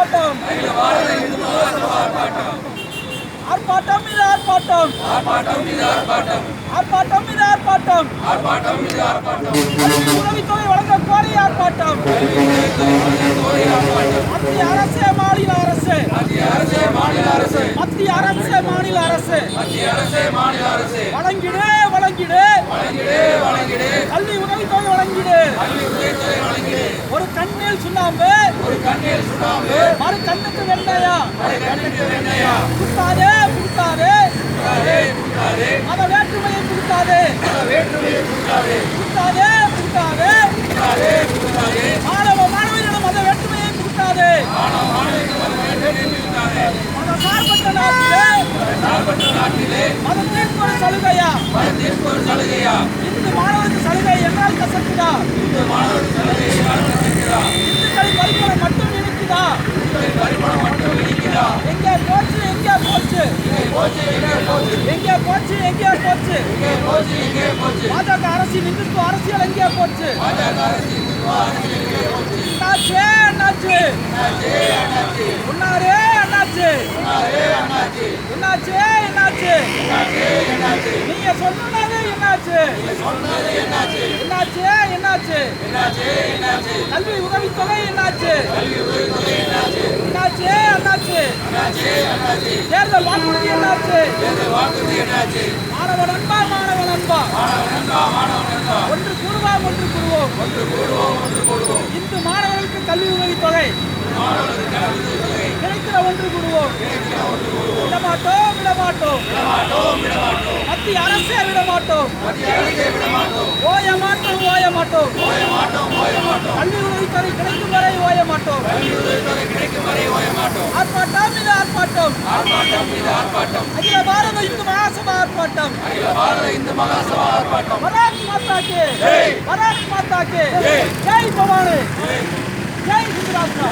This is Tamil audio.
ஆர்ப்பாட்டம். ஆர்ப்பாட்டம் இது ஆர்ப்பாட்டம். ஆர்ப்பாட்டம் இது ஆர்ப்பாட்டம். உதவித்தொகை வழங்க கோரி ஆர்ப்பாட்டம். மத்திய அரசு மாநில அரசு. மத்திய அரசு மாநில அரசு. வழங்கிடு வழங்கிடு. வழங்கிடு வழங்கிடு மறு கண்ணுக்கு வெண்ணையா? கொடுத்தாதே கொடுத்தாதே மத வேற்றுமையை கொடுத்தாதே கொடுத்தாதே கொடுத்தாதே மாணவ மாணவியிடம் மத வேற்றுமையை கொடுத்தாதே மத சார்பற்ற நாட்டிலே. மதத்திற்கு ஒரு சலுகையா? இந்து மாணவருக்கு சலுகை என்னால் கசக்குதா? இந்துக்களின் வரிப்பணம் மட்டும் இனிக்குதா எங்கே போச்சு எங்கே போச்சு எங்கே போச்சு எங்கே போச்சு? பாஜக அரசியல் இந்துத்துவ அரசியல் எங்கே போச்சு? என்னாச்சு என்னாச்சு? முன்னாரே என்னாச்சு? என்னாச்சு என்னாச்சு? நீங்க சொன்னது என்னாச்சு? என்னாச்சு என்னாச்சு? கல்வி உதவித்தொகை என்னாச்சு? என்னாச்சு என்னாச்சு? தேர்தல் வாக்குறுதி என்னாச்சு? மாணவ நண்பா மாணவ நண்பா? ஒன்று கூடுவோம் ஒன்று கூடுவோம் இந்து மாணவர்களுக்கு கல்வி உதவித்தொகை கிடைக்கிற ஒன்று கூடுவோம் விடமாட்டோம் விடமாட்டோம். மத்திய அரசே விடமாட்டோம். ஓய மாட்டோம் ஓய மாட்டோம். கல்வி உதவித்தொகை கிடைக்கும் வரை ஓய மாட்டோம். ஆர்ப்பாட்டம் இது ஆர்ப்பாட்டம். அகில பாரத இந்து மகாசபா ஆர்ப்பாட்டம். பராக் மாதா கே பராக் மாதா கே ஜெய் பவானி. ஜெய் ராஷ்டிரா